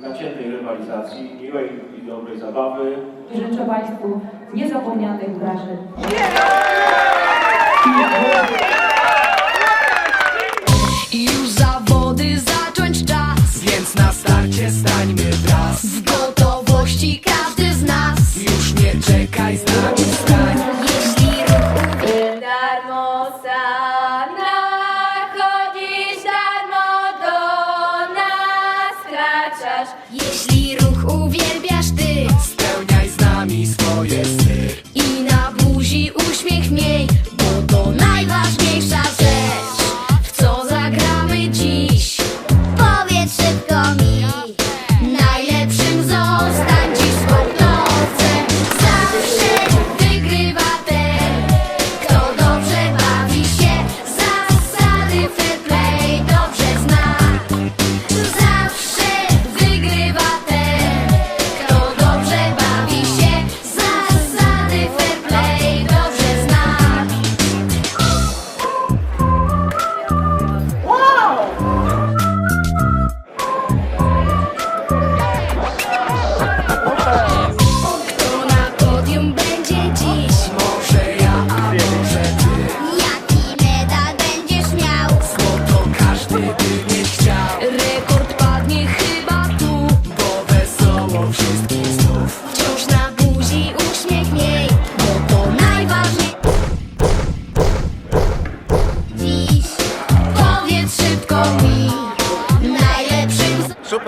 naciętej rywalizacji, miłej i dobrej zabawy. Życzę Państwu niezapomnianych wrażeń. Yeah! Yes.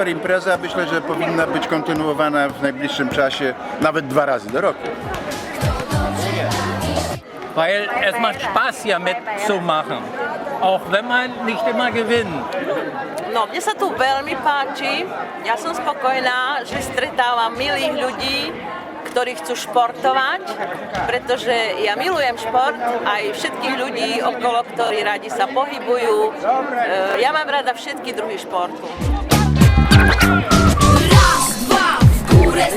Super impreza, myślę, że powinna być kontynuowana w najbliższym czasie, nawet dwa razy do roku. Weil es macht Spaß hier mitzumachen. Auch wenn man nicht immer gewinnt. No, mne sa tu veľmi páči. Ja som spokojná, že stretávam milých ľudí, ktorí chcú športovať, pretože ja milujem šport aj všetkých ľudí okolo, ktorí radi sa pohybujú. E, Ja mám rada všetky druhy športu.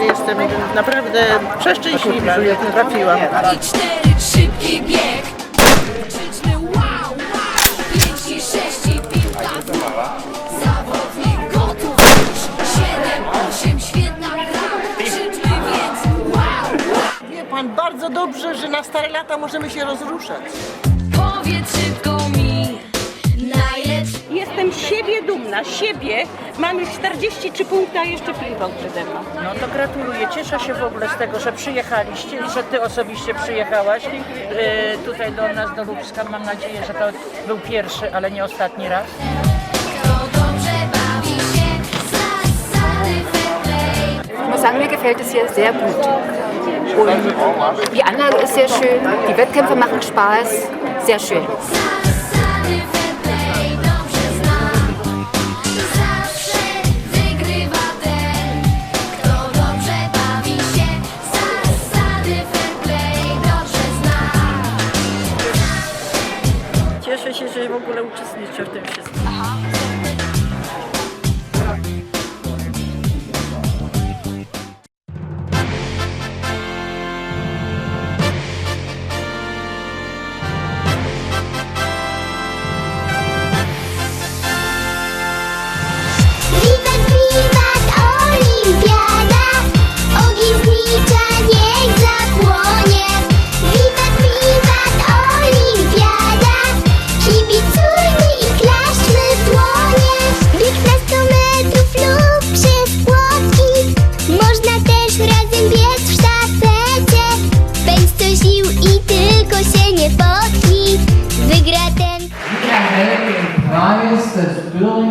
Jestem naprawdę przeszczęśliwa, że trafiłam. i cztery, szybki bieg. Krzyczmy wow, wow, pięć i sześć i piłka w dół. Zawodnik gotów już, siedem, osiem, świetna gra. Krzyczmy więc wow, wow. Wie pan bardzo dobrze, że na stare lata możemy się rozruszać. Powiedz szybko Jestem z siebie dumna, z siebie. Mam już 43 punkty, a jeszcze piłką przede mną. No to gratuluję. Cieszę się w ogóle z tego, że przyjechaliście i że ty osobiście przyjechałaś e, tutaj do nas, do Lubska. Mam nadzieję, że to był pierwszy, ale nie ostatni raz. Ich muss sagen, mir gefällt es hier sehr gut. Und die Anlage ist sehr schön, die Wettkämpfe machen Spaß, sehr schön. Ogóle uczestniczę w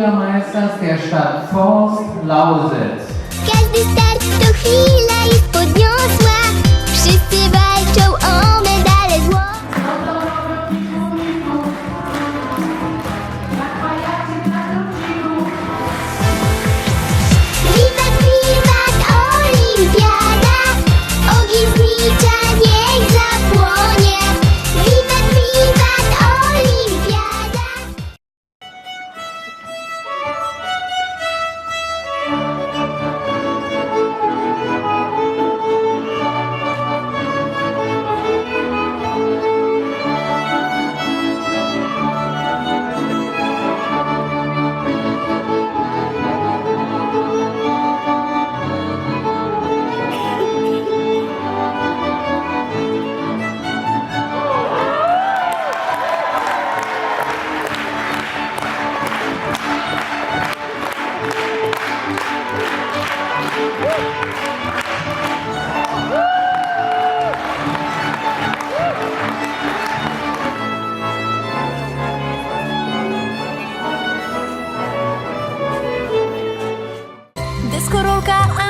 Bürgermeisters der Stadt Forst Lausitz. Dyskorolka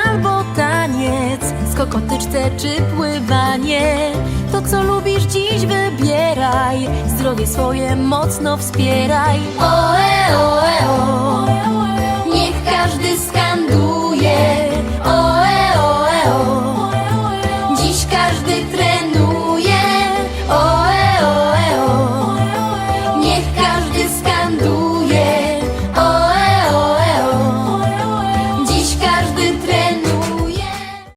albo taniec, skok o tyczce czy pływanie. To co lubisz dziś wybieraj, zdrowie swoje mocno wspieraj. Oe, oe, o, niech każdy skanduje.